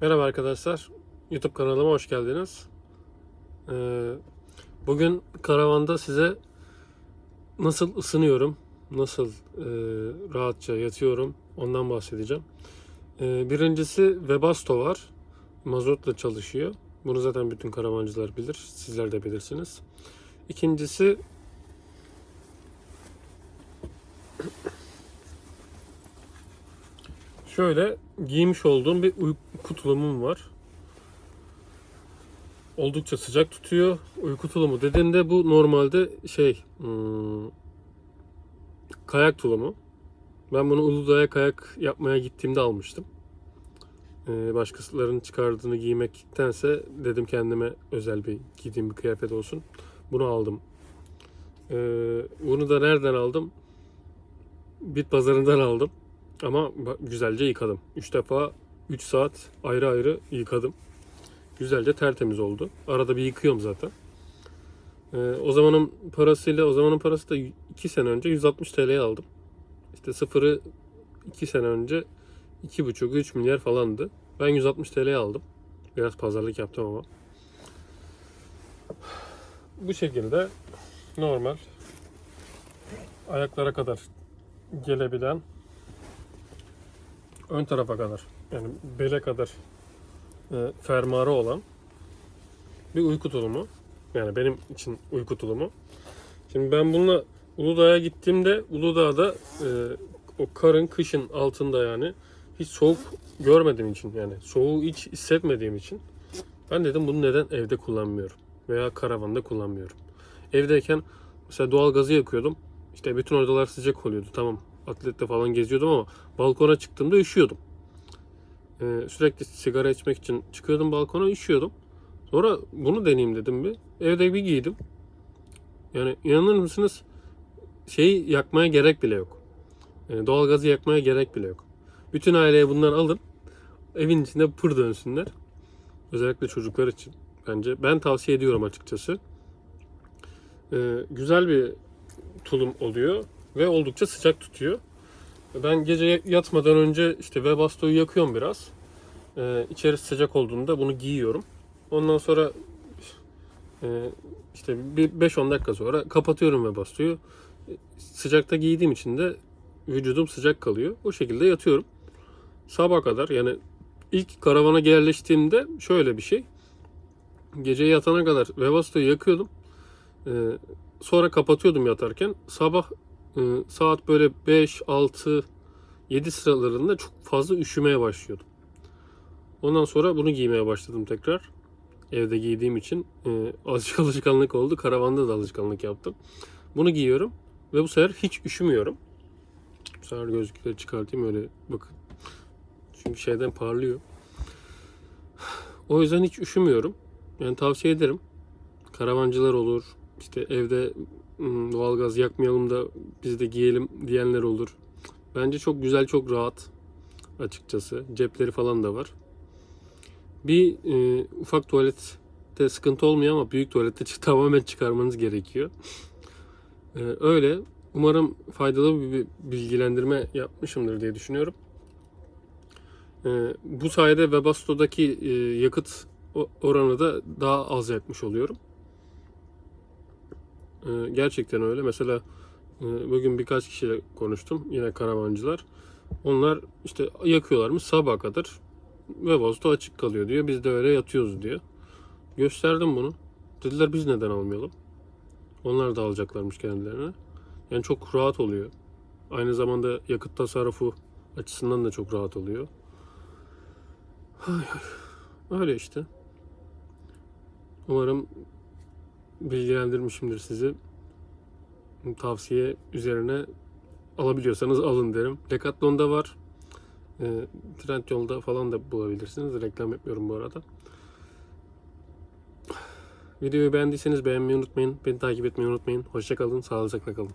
Merhaba arkadaşlar. YouTube kanalıma hoş geldiniz. Ee, bugün karavanda size nasıl ısınıyorum, nasıl e, rahatça yatıyorum ondan bahsedeceğim. Ee, birincisi Webasto var. Mazotla çalışıyor. Bunu zaten bütün karavancılar bilir. Sizler de bilirsiniz. İkincisi Şöyle giymiş olduğum bir uyku tulumum var. Oldukça sıcak tutuyor. Uyku tulumu dediğinde bu normalde şey hmm, kayak tulumu. Ben bunu Uludağ'a kayak yapmaya gittiğimde almıştım. Ee, başkalarının çıkardığını giymektense dedim kendime özel bir giydiğim bir kıyafet olsun. Bunu aldım. Ee, bunu da nereden aldım? Bit pazarından aldım. Ama güzelce yıkadım. 3 defa 3 saat ayrı ayrı yıkadım. Güzelce tertemiz oldu. Arada bir yıkıyorum zaten. Ee, o zamanın parasıyla o zamanın parası da 2 sene önce 160 TL'ye aldım. İşte sıfırı 2 sene önce 2,5-3 milyar falandı. Ben 160 TL'ye aldım. Biraz pazarlık yaptım ama. Bu şekilde normal ayaklara kadar gelebilen ön tarafa kadar yani bele kadar e, fermuarı olan bir uyku tulumu. Yani benim için uyku tulumu. Şimdi ben bununla Uludağ'a gittiğimde Uludağ'da e, o karın kışın altında yani hiç soğuk görmediğim için yani soğuğu hiç hissetmediğim için ben dedim bunu neden evde kullanmıyorum veya karavanda kullanmıyorum. Evdeyken mesela doğal gazı yakıyordum. İşte bütün odalar sıcak oluyordu. Tamam atlette falan geziyordum ama balkona çıktığımda üşüyordum. Ee, sürekli sigara içmek için çıkıyordum balkona üşüyordum. Sonra bunu deneyeyim dedim bir. Evde bir giydim. Yani inanır mısınız şeyi yakmaya gerek bile yok. Yani doğalgazı yakmaya gerek bile yok. Bütün aileye bundan alın. Evin içinde pır dönsünler. Özellikle çocuklar için bence. Ben tavsiye ediyorum açıkçası. Ee, güzel bir tulum oluyor ve oldukça sıcak tutuyor. Ben gece yatmadan önce işte Webasto'yu yakıyorum biraz. Ee, içerisi sıcak olduğunda bunu giyiyorum. Ondan sonra e, işte bir 5-10 dakika sonra kapatıyorum Webasto'yu. Sıcakta giydiğim için de vücudum sıcak kalıyor. O şekilde yatıyorum. Sabah kadar yani ilk karavana yerleştiğimde şöyle bir şey. Gece yatana kadar Webasto'yu yakıyordum. Ee, sonra kapatıyordum yatarken. Sabah saat böyle 5, 6, 7 sıralarında çok fazla üşümeye başlıyordum. Ondan sonra bunu giymeye başladım tekrar. Evde giydiğim için e, alışık alışkanlık oldu. Karavanda da alışkanlık yaptım. Bunu giyiyorum ve bu sefer hiç üşümüyorum. Bu sefer gözlükleri çıkartayım öyle bakın. Çünkü şeyden parlıyor. O yüzden hiç üşümüyorum. Yani tavsiye ederim. Karavancılar olur. İşte evde doğalgaz yakmayalım da biz de giyelim diyenler olur. Bence çok güzel, çok rahat açıkçası. Cepleri falan da var. Bir e, ufak tuvalette sıkıntı olmuyor ama büyük tuvalette tamamen çıkarmanız gerekiyor. E, öyle. Umarım faydalı bir bilgilendirme yapmışımdır diye düşünüyorum. E, bu sayede Webasto'daki e, yakıt oranı da daha az yakmış oluyorum. E, gerçekten öyle. Mesela e, bugün birkaç kişiyle konuştum. Yine karavancılar. Onlar işte yakıyorlarmış sabaha kadar Webasto açık kalıyor diyor. Biz de öyle yatıyoruz diyor. Gösterdim bunu. Dediler biz neden almayalım? Onlar da alacaklarmış kendilerine. Yani çok rahat oluyor. Aynı zamanda yakıt tasarrufu açısından da çok rahat oluyor. Öyle işte. Umarım bilgilendirmişimdir sizi. Tavsiye üzerine alabiliyorsanız alın derim. Decathlon'da var. E, Trendyol'da falan da bulabilirsiniz. Reklam yapmıyorum bu arada. Videoyu beğendiyseniz beğenmeyi unutmayın. Beni takip etmeyi unutmayın. Hoşçakalın. Sağlıcakla kalın.